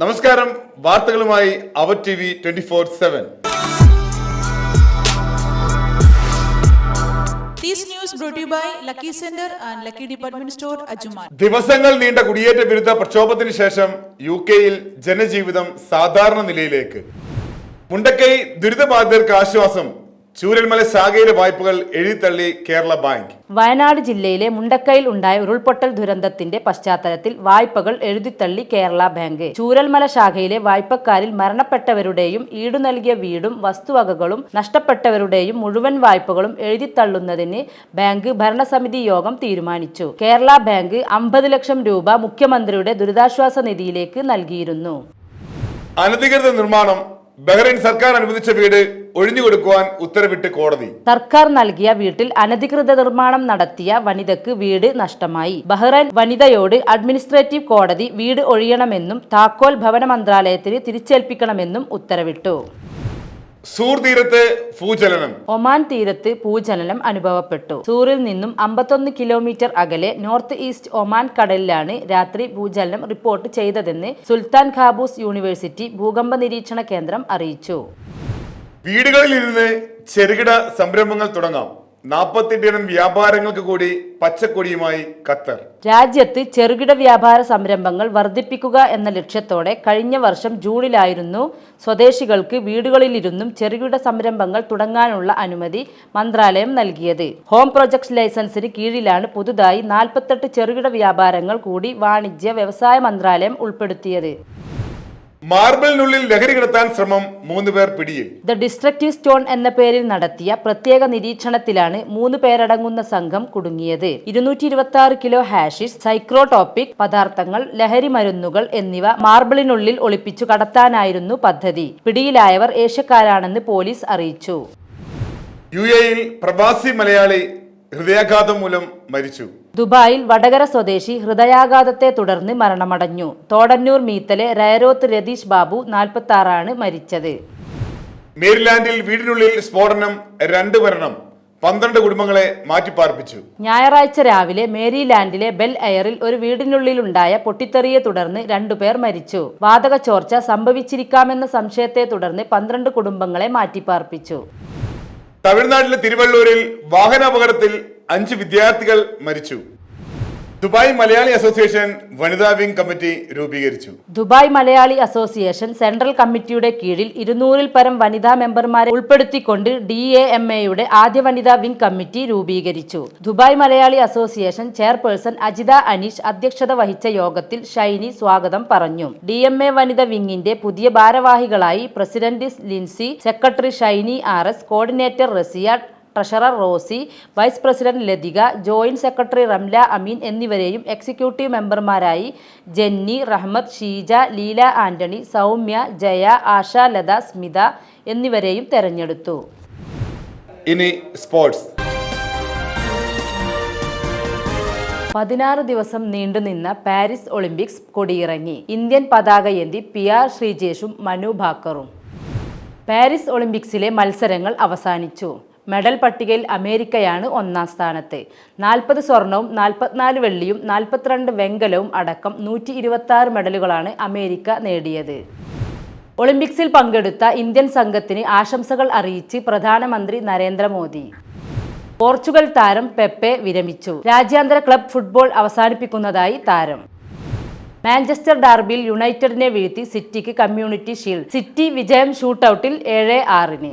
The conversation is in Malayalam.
നമസ്കാരം. വാർത്തകളുമായി അവ T V twenty four seven. ദിവസങ്ങൾ നീണ്ട കുടിയേറ്റ വിരുദ്ധ പ്രക്ഷോഭത്തിന് ശേഷം യു കെയിൽ ജനജീവിതം സാധാരണ നിലയിലേക്ക്. മുണ്ടക്കൈ ദുരിതബാധിതർക്ക് ആശ്വാസം ചൂരൽമല ശാഖയിലെ വായ്പകൾ എഴുതിത്തള്ളി കേരള ബാങ്ക്. വയനാട് ജില്ലയിലെ മുണ്ടക്കയിൽ ഉണ്ടായ ഉരുൾപൊട്ടൽ ദുരന്തത്തിന്റെ പശ്ചാത്തലത്തിൽ വായ്പകൾ എഴുതിത്തള്ളി കേരള ബാങ്ക്. ചൂരൽമല ശാഖയിലെ വായ്പക്കാരിൽ മരണപ്പെട്ടവരുടെയും ഈടു നൽകിയ വീടും വസ്തുവകകളും നഷ്ടപ്പെട്ടവരുടെയും മുഴുവൻ വായ്പകളും എഴുതിത്തള്ളുന്നതിന് ബാങ്ക് ഭരണസമിതി യോഗം തീരുമാനിച്ചു. കേരള ബാങ്ക് അമ്പത് ലക്ഷം രൂപ മുഖ്യമന്ത്രിയുടെ ദുരിതാശ്വാസ നിധിയിലേക്ക് നൽകിയിരുന്നു. അനധികൃത നിർമ്മാണം ബഹ്റൈൻ സർക്കാർ അനുവദിച്ച വീട് ഒഴിഞ്ഞു കൊടുക്കുവാൻ ഉത്തരവിട്ട് കോടതി. സർക്കാർ നൽകിയ വീട്ടിൽ അനധികൃത നിർമ്മാണം നടത്തിയ വനിതക്ക് വീട് നഷ്ടമായി. ബഹ്റൈൻ വനിതയോട് അഡ്മിനിസ്ട്രേറ്റീവ് കോടതി വീട് ഒഴിയണമെന്നും താക്കോൽ ഭവന മന്ത്രാലയത്തിന് തിരിച്ചേൽപ്പിക്കണമെന്നും ഉത്തരവിട്ടു. സൂർ തീരത്ത് ഭൂചലനം. ഒമാൻ തീരത്ത് ഭൂചലനം അനുഭവപ്പെട്ടു. സൂറിൽ നിന്നും അമ്പത്തൊന്ന് കിലോമീറ്റർ അകലെ നോർത്ത് ഈസ്റ്റ് ഒമാൻ കടലിലാണ് രാത്രി ഭൂചലനം റിപ്പോർട്ട് ചെയ്തതെന്ന് സുൽത്താൻ ഖാബൂസ് യൂണിവേഴ്സിറ്റി ഭൂകമ്പ നിരീക്ഷണ കേന്ദ്രം അറിയിച്ചു. വീടുകളിൽ ഇരുന്ന് ചെറുകിട സംരംഭങ്ങൾ തുടങ്ങാം. നാൽപ്പത്തിയെട്ടിനം വ്യാപാരങ്ങൾക്ക് കൂടി പച്ചക്കൊടിയുമായി ഖത്തർ. രാജ്യത്ത് ചെറുകിട വ്യാപാര സംരംഭങ്ങൾ വർദ്ധിപ്പിക്കുക എന്ന ലക്ഷ്യത്തോടെ കഴിഞ്ഞ വർഷം ജൂണിലായിരുന്നു സ്വദേശികൾക്ക് വീടുകളിലിരുന്നും ചെറുകിട സംരംഭങ്ങൾ തുടങ്ങാനുള്ള അനുമതി മന്ത്രാലയം നൽകിയത്. ഹോം പ്രൊജക്ട് ലൈസൻസിന് കീഴിലാണ് പുതുതായി നാൽപ്പത്തെട്ട് ചെറുകിട വ്യാപാരങ്ങൾ കൂടി വാണിജ്യ വ്യവസായ മന്ത്രാലയം ഉൾപ്പെടുത്തിയത്. മാർബിളിനുള്ളിൽ ലഹരി കടത്താൻ ശ്രമം മൂന്ന് പേർ പിടിയിൽ. ദ ഡിസ്ട്രക്റ്റീവ് സ്റ്റോൺ എന്ന പേരിൽ നടത്തിയ പ്രത്യേക നിരീക്ഷണത്തിലാണ് മൂന്ന് പേരടങ്ങുന്ന സംഘം കുടുങ്ങിയത്. ഇരുന്നൂറ്റി ഇരുപത്തി ആറ് കിലോ ഹാഷിഷ് സൈക്രോടോപ്പിക് പദാർത്ഥങ്ങൾ ലഹരി മരുന്നുകൾ എന്നിവ മാർബിളിനുള്ളിൽ ഒളിപ്പിച്ചു കടത്താനായിരുന്നു പദ്ധതി. പിടിയിലായവർ ഏഷ്യക്കാരാണെന്ന് പോലീസ് അറിയിച്ചു. യു എയിൽ പ്രവാസി മലയാളി ഹൃദയാഘാതം മൂലം മരിച്ചു. ദുബായിൽ വടകര സ്വദേശി ഹൃദയാഘാതത്തെ തുടർന്ന് മരണമടഞ്ഞു. തോടന്നൂർ മീത്തലെ റയരോത്ത് രതീഷ് ബാബു നാൽപ്പത്തി ആറാണ് മരിച്ചത്. മേരിലാൻഡിൽ വീടിനുള്ളിൽ സ്ഫോടനം രണ്ട് മരണം പന്ത്രണ്ട് കുടുംബങ്ങളെ മാറ്റിപ്പാർപ്പിച്ചു. ഞായറാഴ്ച രാവിലെ മേരിലാൻഡിലെ ബെൽ എയറിൽ ഒരു വീടിനുള്ളിലുണ്ടായ പൊട്ടിത്തെറിയെ തുടർന്ന് രണ്ടുപേർ മരിച്ചു. വാതക ചോർച്ച സംഭവിച്ചിരിക്കാമെന്ന സംശയത്തെ തുടർന്ന് പന്ത്രണ്ട് കുടുംബങ്ങളെ മാറ്റിപ്പാർപ്പിച്ചു. തമിഴ്നാട്ടിലെ തിരുവള്ളൂരിൽ വാഹനാപകടത്തിൽ അഞ്ച് വിദ്യാർത്ഥികൾ മരിച്ചു. ദുബായ് മലയാളി അസോസിയേഷൻ വനിതാ വിംഗ് കമ്മിറ്റി രൂപീകരിച്ചു. ദുബായ് മലയാളി അസോസിയേഷൻ സെൻട്രൽ കമ്മിറ്റിയുടെ കീഴിൽ ഇരുന്നൂറിൽ പരം വനിതാ മെമ്പർമാരെ ഉൾപ്പെടുത്തിക്കൊണ്ട് ഡി എ എം എയുടെ ആദ്യ വനിതാ വിംഗ് കമ്മിറ്റി രൂപീകരിച്ചു. Dubai Malayali association chairperson Ajitha Aneesh അധ്യക്ഷത വഹിച്ച യോഗത്തിൽ ഷൈനി സ്വാഗതം പറഞ്ഞു. ഡി എം എ വനിത വിംഗിന്റെ പുതിയ ഭാരവാഹികളായി president Lincy secretary Shiny R S coordinator Raziya treasurer Rosy vice president Lathika joint secretary Ramla Ameen എന്നിവരെയും എക്സിക്യൂട്ടീവ് മെമ്പർമാരായി ജെന്നി റഹ്മത്ത് ഷീജ ലീല ആന്റണി സൗമ്യ ജയ ആശ ലത സ്മിത എന്നിവരെയും തെരഞ്ഞെടുത്തു. ഇനി സ്പോർട്സ്. പതിനാറ് ദിവസം നീണ്ടുനിന്ന പാരീസ് ഒളിമ്പിക്സ് കൊടിയിറങ്ങി. ഇന്ത്യൻ പതാകയേന്തി പി ആർ ശ്രീജേഷും മനു ഭാക്കറും. പാരീസ് ഒളിമ്പിക്സിലെ മത്സരങ്ങൾ അവസാനിച്ചു. മെഡൽ പട്ടികയിൽ അമേരിക്കയാണ് ഒന്നാം സ്ഥാനത്ത്. നാൽപ്പത് സ്വർണവും നാൽപ്പത്തിനാല് വെള്ളിയും നാൽപ്പത്തിരണ്ട് വെങ്കലവും അടക്കം നൂറ്റി ഇരുപത്തി മെഡലുകളാണ് അമേരിക്ക നേടിയത്. ഒളിമ്പിക്സിൽ പങ്കെടുത്ത ഇന്ത്യൻ സംഘത്തിന് ആശംസകൾ അറിയിച്ച് പ്രധാനമന്ത്രി നരേന്ദ്രമോദി. പോർച്ചുഗൽ താരം പെപ്പെ വിരമിച്ചു. രാജ്യാന്തര ക്ലബ് ഫുട്ബോൾ അവസാനിപ്പിക്കുന്നതായി താരം. മാഞ്ചസ്റ്റർ ഡാർബിയിൽ യുണൈറ്റഡിനെ വീഴ്ത്തി സിറ്റിക്ക് കമ്മ്യൂണിറ്റി ഷീൽഡ്. സിറ്റി വിജയം ഷൂട്ടൌട്ടിൽ ഏഴ് ആറിന്.